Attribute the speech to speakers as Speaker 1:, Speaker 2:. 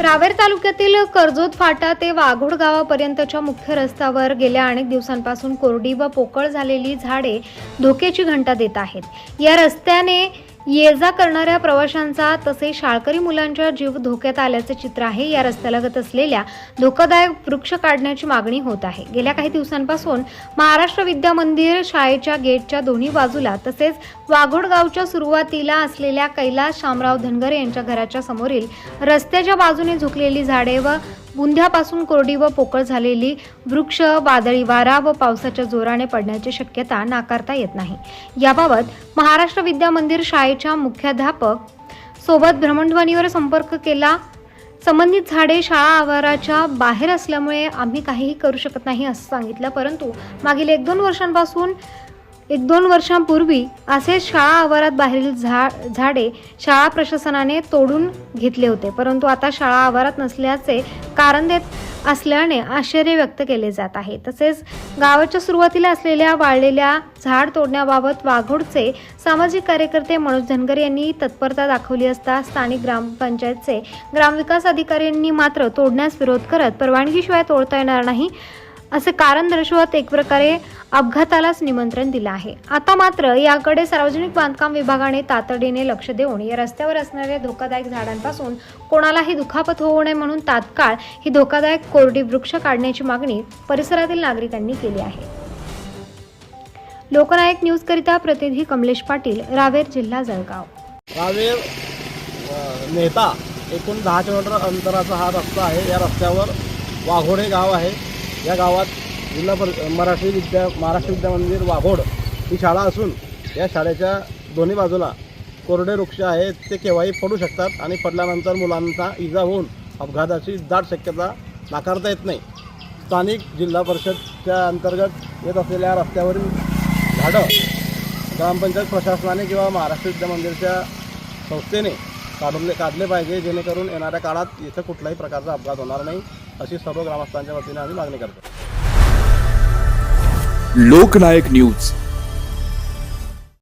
Speaker 1: रावेर तालुक्यातील कर्जत फाटा ते वाघोड गावापर्यंतच्या मुख्य रस्त्यावर गेल्या अनेक दिवसांपासून कोरडी व पोकळ झालेली झाडे धोक्याची घंटा देत आहेत. या रस्त्याने ये जा करणाऱ्या प्रवाशांचा तसेच शाळकरी मुलांच्या जीव धोक्यात आल्याचे चित्र आहे. या रस्त्यालगत असलेल्या धोकादायक वृक्ष काढण्याची मागणी होत आहे. गेल्या काही दिवसांपासून महाराष्ट्र विद्या मंदिर शाळेच्या गेटच्या दोन्ही बाजूला तसेच वाघोड गावच्या सुरुवातीला असलेल्या कैलास शामराव धनगर यांच्या घराच्या समोरील रस्त्याच्या बाजूने झुकलेली झाडे व बुंध्यापासून कोरडी व पोकळ झालेली वृक्ष वादळी वारा व पावसाच्या जोराने पडण्याची शक्यता नाकारता येत नाही. याबाबत महाराष्ट्र विद्या मंदिर शाळेच्या मुख्याध्यापक सोबत भ्रमणध्वनीवर संपर्क केला. संबंधित झाडे शाळा आवाराच्या बाहेर असल्यामुळे आम्ही काहीही करू शकत नाही असं सांगितलं परंतु मागील एक दोन वर्षांपासून एक दोन वर्षांपूर्वी असेच शाळा आवारात बाहेरील झा झाडे शाळा प्रशासनाने तोडून घेतले होते. परंतु आता शाळा आवारात नसल्याचे कारण देत असल्याने आश्चर्य व्यक्त केले जात आहे. तसेच गावाच्या सुरुवातीला असलेल्या वाळलेल्या झाड तोडण्याबाबत वाघोडचे सामाजिक कार्यकर्ते मनोज धनगर यांनी तत्परता दाखवली असता स्थानिक ग्रामपंचायतचे ग्रामविकास अधिकाऱ्यांनी मात्र तोडण्यास विरोध करत परवानगीशिवाय तोडता येणार नाही असे कारण दर्शवत एक प्रकारे अपघातालाच निमंत्रण दिलं आहे. आता मात्र याकडे सार्वजनिक बांधकाम विभागाने तातडीने लक्ष देऊन या रस्त्यावर असणाऱ्या धोकादायक झाडांपासून कोणालाही दुखापत होऊ नये म्हणून तात्काळ ही धोकादायक कोरडी वृक्ष काढण्याची मागणी परिसरातील नागरिकांनी केली आहे. लोकनायक न्यूजकरिता प्रतिनिधी कमलेश पाटील रावेर जिल्हा जळगाव.
Speaker 2: रावेर नेता एकूण दहा किलोमीटर अंतराचा हा रस्ता आहे. या रस्त्यावर वाघोडे गाव आहे. या गावात जिल्हा पर मराठी विद्या महाराष्ट्र विद्या मंदिर वाघोड ही शाळा असून या शाळेच्या दोन्ही बाजूला कोरडे वृक्ष आहेत ते केव्हाही पडू शकतात आणि पडल्यानंतर मुलांना इजा होऊन अपघाताची दाट शक्यता नाकारता येत नाही. स्थानिक जिल्हा परिषदच्या अंतर्गत येत असलेल्या रस्त्यावरील झाडं ग्रामपंचायत प्रशासनाने किंवा महाराष्ट्र विद्या मंदिरच्या संस्थेने काढले काढले पाहिजे जेणेकरून येणाऱ्या काळात इथं कुठलाही प्रकारचा अपघात होणार नाही अशी सर्व ग्रामस्थांच्या वतीने आम्ही मागणी करतो.
Speaker 3: लोकनायक न्यूज.